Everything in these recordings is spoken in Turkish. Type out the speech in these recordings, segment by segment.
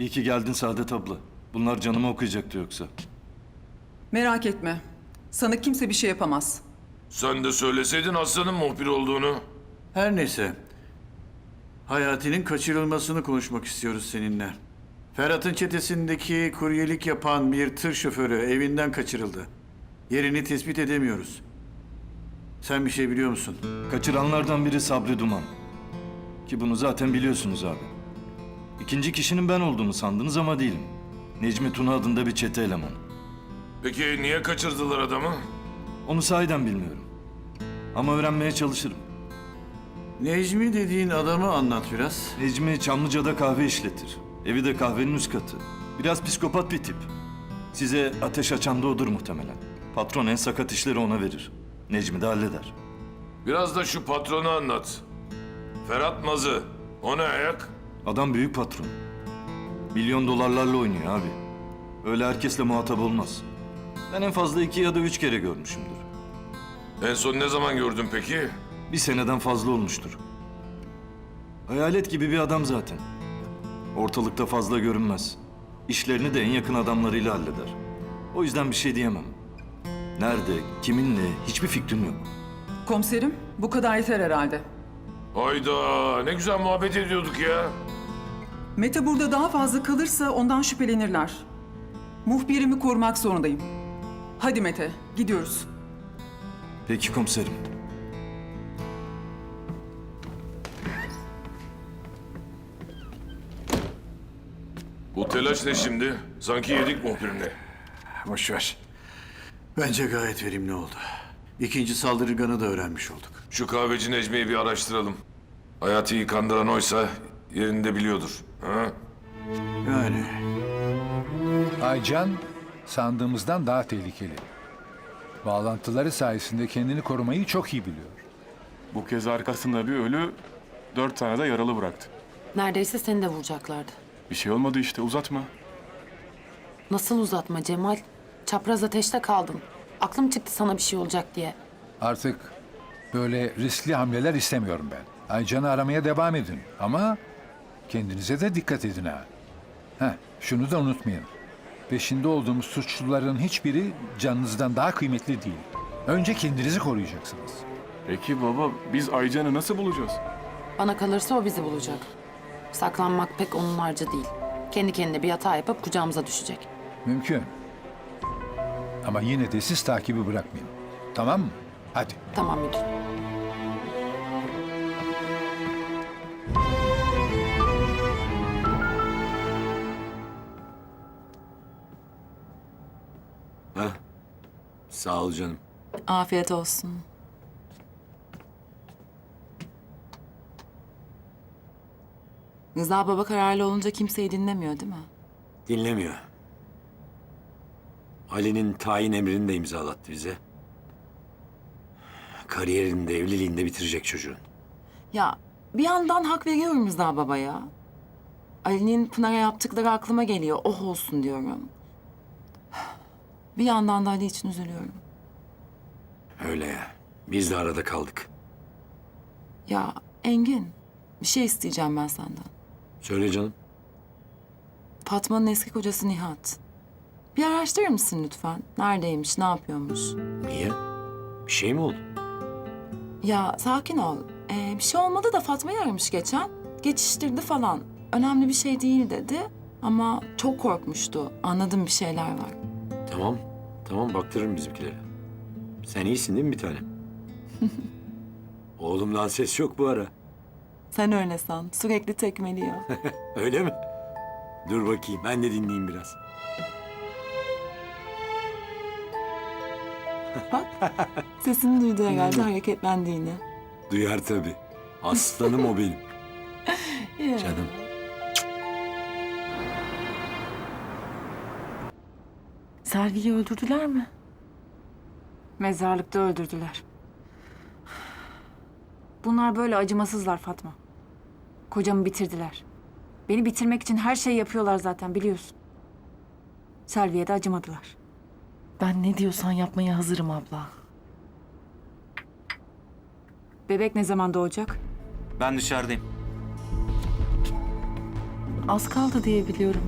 İyi ki geldin Saadet abla. Bunlar canımı okuyacaktı yoksa. Merak etme. Sana kimse bir şey yapamaz. Sen de söyleseydin Aslan'ın muhbir olduğunu. Her neyse. Hayati'nin kaçırılmasını konuşmak istiyoruz seninle. Ferhat'ın çetesindeki kuryelik yapan bir tır şoförü evinden kaçırıldı. Yerini tespit edemiyoruz. Sen bir şey biliyor musun? Kaçıranlardan biri Sabri Duman. Ki bunu zaten biliyorsunuz abi. İkinci kişinin ben olduğumu sandınız ama değilim. Necmi Tuna adında bir çete elemanı. Peki niye kaçırdılar adamı? Onu sahiden bilmiyorum. Ama öğrenmeye çalışırım. Necmi dediğin adamı anlat biraz. Necmi Çamlıca'da kahve işletir. Evi de kahvenin üst katı. Biraz psikopat bir tip. Size ateş açan da odur muhtemelen. Patron en sakat işleri ona verir. Necmi de halleder. Biraz da şu patronu anlat. Ferhat Mazı. O ne ayak? Adam büyük patron. Milyon dolarlarla oynuyor abi. Öyle herkesle muhatap olmaz. Ben en fazla iki ya da üç kere görmüşümdür. En son ne zaman gördün peki? Bir seneden fazla olmuştur. Hayalet gibi bir adam zaten. Ortalıkta fazla görünmez. İşlerini de en yakın adamlarıyla halleder. O yüzden bir şey diyemem. Nerede, kiminle hiçbir fikrim yok. Komiserim, bu kadar yeter herhalde. Hayda ne güzel muhabbet ediyorduk ya. Mete burada daha fazla kalırsa ondan şüphelenirler. Muhbirimi korumak zorundayım. Hadi Mete, gidiyoruz. Peki komiserim. Bu telaş ne şimdi? Sanki yedik muhbirini. Boş ver. Bence gayet verimli oldu. İkinci saldırganı da öğrenmiş olduk. Şu kahveci Necmi'yi bir araştıralım. Hayati'yi kandıran oysa yerinde biliyordur. Ha? Yani Aycan sandığımızdan daha tehlikeli. Bağlantıları sayesinde kendini korumayı çok iyi biliyor. Bu kez arkasında bir ölü, dört tane de yaralı bıraktı. Neredeyse seni de vuracaklardı. Bir şey olmadı işte uzatma. Nasıl uzatma Cemal? Çapraz ateşte kaldın. Aklım çıktı sana bir şey olacak diye. Artık böyle riskli hamleler istemiyorum ben. Aycan'ı aramaya devam edin ama kendinize de dikkat edin ha. Heh, şunu da unutmayın. Peşinde olduğumuz suçluların hiçbiri canınızdan daha kıymetli değil. Önce kendinizi koruyacaksınız. Peki baba biz Aycan'ı nasıl bulacağız? Bana kalırsa o bizi bulacak. Saklanmak pek onun harcı değil. Kendi kendine bir hata yapıp kucağımıza düşecek. Mümkün. Ama yine de siz takibi bırakmayın. Tamam mı? Hadi. Tamam müdür. Sağ ol canım. Afiyet olsun. Rıza baba kararlı olunca kimseyi dinlemiyor değil mi? Dinlemiyor. Ali'nin tayin emrini de imzalattı bize. Kariyerini de evliliğini de bitirecek çocuğun. Ya bir yandan hak veriyorum Rıza babaya. Ali'nin Pınar'a yaptıkları aklıma geliyor. Oh olsun diyorum. Bir yandan da Ali için üzülüyorum. Öyle ya. Biz de arada kaldık. Ya Engin, bir şey isteyeceğim ben senden. Söyle canım. Fatma'nın eski kocası Nihat. Bir araştırır mısın lütfen? Neredeymiş, ne yapıyormuş? Niye? Bir şey mi oldu? Ya sakin ol. Ee, bir şey olmadı da Fatma'yı aramış geçen. Geçiştirdi falan. Önemli bir şey değil dedi. Ama çok korkmuştu. Anladım bir şeyler var. Tamam. Tamam baktırırım bizimkilere. Sen iyisin değil mi bir tanem? Oğlumdan ses yok bu ara. Sen öyle san. Sürekli tekmeliyor. Öyle mi? Dur bakayım ben de dinleyeyim biraz. Sesini duydu herhalde hareketlendiğini. Duyar tabii. Aslanım o benim. Canım. Selvi'yi öldürdüler mi? Mezarlıkta öldürdüler. Bunlar böyle acımasızlar Fatma. Kocamı bitirdiler. Beni bitirmek için her şeyi yapıyorlar zaten biliyorsun. Selvi'ye de acımadılar. Ben ne diyorsan yapmaya hazırım abla. Bebek ne zaman doğacak? Ben dışarıdayım. Az kaldı diye biliyorum.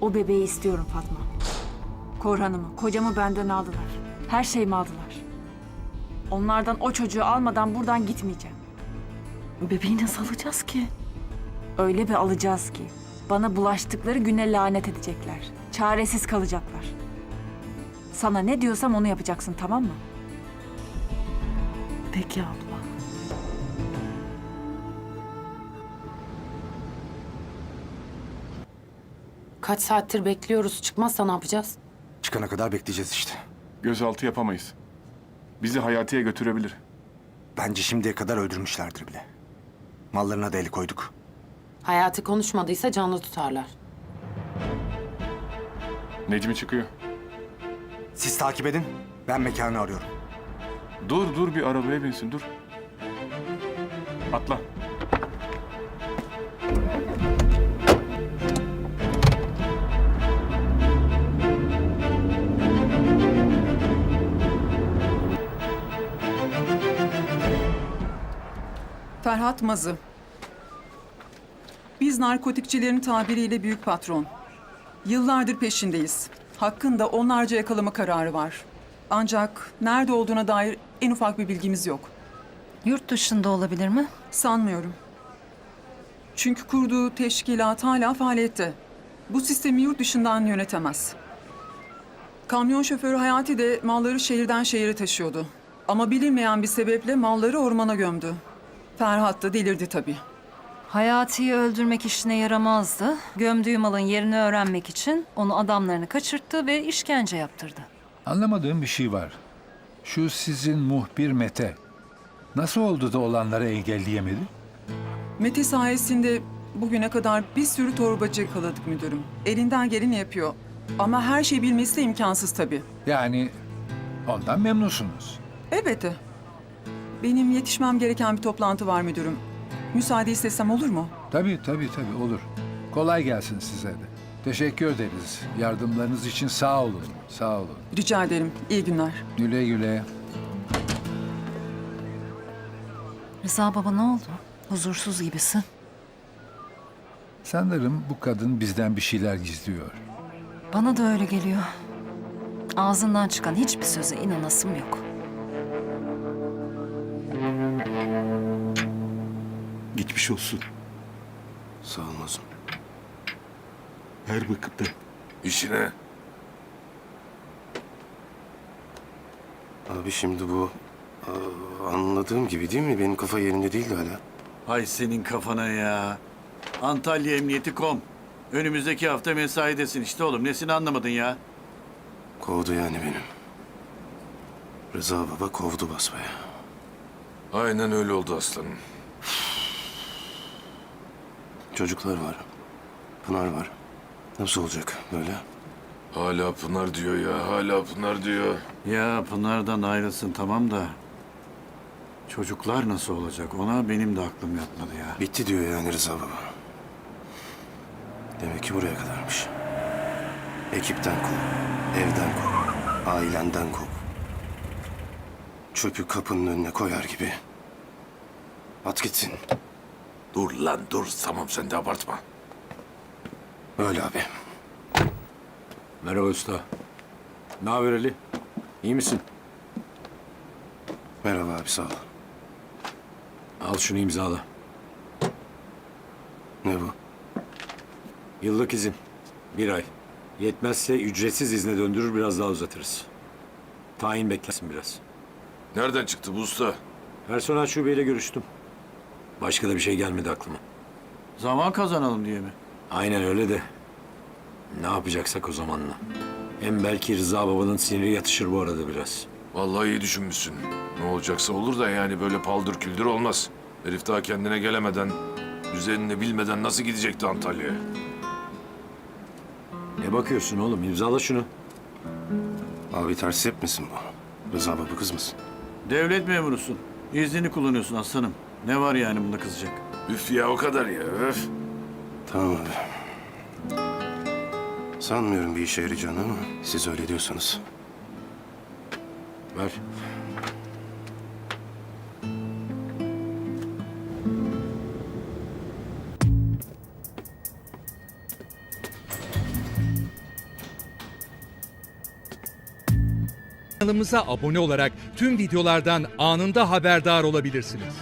O bebeği istiyorum Fatma. Korhan'ımı, kocamı benden aldılar. Her şeyimi aldılar. Onlardan o çocuğu almadan buradan gitmeyeceğim. Bebeği nasıl alacağız ki? Öyle bir alacağız ki bana bulaştıkları güne lanet edecekler. Çaresiz kalacaklar. Sana ne diyorsam onu yapacaksın tamam mı? Peki abla. Kaç saattir bekliyoruz. Çıkmazsa ne yapacağız? Çıkana kadar bekleyeceğiz işte. Gözaltı yapamayız. Bizi Hayati'ye götürebilir. Bence şimdiye kadar öldürmüşlerdir bile. Mallarına da el koyduk. Hayati konuşmadıysa canlı tutarlar. Necmi çıkıyor. Siz takip edin. Ben mekanı arıyorum. Dur dur bir arabaya binsin dur. Atla. Ferhat Mazı. Biz narkotikçilerin tabiriyle büyük patron. Yıllardır peşindeyiz. Hakkında onlarca yakalama kararı var. Ancak nerede olduğuna dair en ufak bir bilgimiz yok. Yurt dışında olabilir mi? Sanmıyorum. Çünkü kurduğu teşkilat hala faaliyette. Bu sistemi yurt dışından yönetemez. Kamyon şoförü Hayati de malları şehirden şehire taşıyordu. Ama bilinmeyen bir sebeple malları ormana gömdü. Ferhat da delirdi tabii. Hayati'yi öldürmek işine yaramazdı. Gömdüğü malın yerini öğrenmek için onu adamlarını kaçırttı ve işkence yaptırdı. Anlamadığım bir şey var. Şu sizin muhbir Mete. Nasıl oldu da olanları engelleyemedi? Mete sayesinde bugüne kadar bir sürü torbacı yakaladık müdürüm. Elinden geleni yapıyor. Ama her şeyi bilmesi de imkansız tabii. Yani ondan memnunsunuz. Elbette. Benim yetişmem gereken bir toplantı var müdürüm. Müsaade istesem olur mu? Tabii tabii tabii olur. Kolay gelsin size de. Teşekkür ederiz. Yardımlarınız için sağ olun. Sağ olun. Rica ederim. İyi günler. Güle güle. Rıza baba ne oldu? Huzursuz gibisin. Sanırım bu kadın bizden bir şeyler gizliyor. Bana da öyle geliyor. Ağzından çıkan hiçbir söze inanasım yok. Geçmiş olsun. Sağ ol Mazlum. Her bakıpta. İşine. Abi şimdi bu aa, anladığım gibi değil mi? Benim kafa yerinde değildi hala. Hay senin kafana ya. Antalya Emniyeti kom. Önümüzdeki hafta mesaidesin işte oğlum. Nesini anlamadın ya? Kovdu yani benim. Rıza baba kovdu basbaya. Aynen öyle oldu aslanım. Çocuklar var. Pınar var. Nasıl olacak böyle? Hala Pınar diyor ya, hala Pınar diyor. Ya Pınar'dan ayrılsın tamam da... Çocuklar nasıl olacak? Ona benim de aklım yatmadı ya. Bitti diyor yani Rıza baba. Demek ki buraya kadarmış. Ekipten kov, evden kov, ailenden kov. Çöpü kapının önüne koyar gibi. At gitsin. Dur lan dur, tamam sen de abartma. Öyle abi. Merhaba usta. Ne haber Ali? İyi misin? Merhaba abi sağ ol. Al şunu imzala. Ne bu? Yıllık izin. Bir ay. Yetmezse ücretsiz izne döndürür biraz daha uzatırız. Tayin beklesin biraz. Nereden çıktı bu usta? Personel şubeyle görüştüm. Başka da bir şey gelmedi aklıma. Zaman kazanalım diye mi? Aynen öyle de. Ne yapacaksak o zamanla. Hem belki Rıza babanın siniri yatışır bu arada biraz. Vallahi iyi düşünmüşsün. Ne olacaksa olur da yani böyle paldır küldür olmaz. Herif daha kendine gelemeden, üzerine bilmeden nasıl gidecekti Antalya'ya? Ne bakıyorsun oğlum? İmzala şunu. Abi ters etmesin bu. Rıza baba kızmasın. Devlet memurusun. İznini kullanıyorsun aslanım. Ne var yani bunda kızacak? Üf ya o kadar ya öf. Tamam abi. Sanmıyorum bir işe yarayacağını ama siz öyle diyorsanız. Ver. Kanalımıza abone olarak tüm videolardan anında haberdar olabilirsiniz.